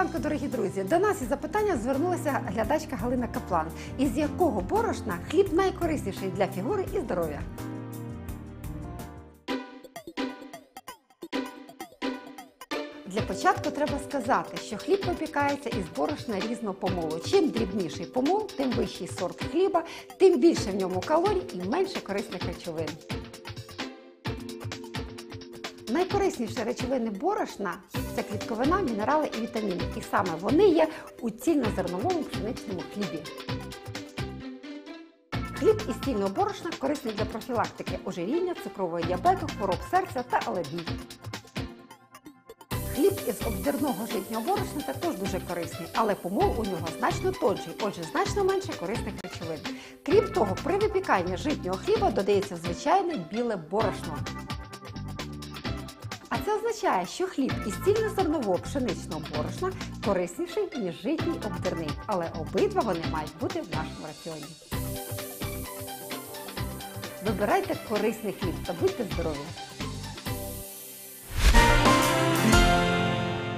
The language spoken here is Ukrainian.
ранку, дорогі друзі! До нас із запитання звернулася глядачка Галина Каплан. Із якого борошна хліб найкорисніший для фігури і здоров'я? Для початку треба сказати, що хліб випікається із борошна різного помолу. Чим дрібніший помол, тим вищий сорт хліба, тим більше в ньому калорій і менше корисних речовин. Найкорисніші речовини борошна це клітковина, мінерали і вітаміни. І саме вони є у цільнозерновому пшеничному хлібі. Хліб із цільного борошна корисний для профілактики ожиріння, цукрового діабету, хвороб серця та алергій. Хліб із обдерного житнього борошна також дуже корисний, але помол у нього значно тонший, отже, значно менше корисних речовин. Крім того, при випіканні житнього хліба додається звичайне біле борошно. А це означає, що хліб із цільнозернового пшеничного борошна корисніший, ніж житній обдерний, але обидва вони мають бути в нашому раціоні. Вибирайте корисний хліб та будьте здорові!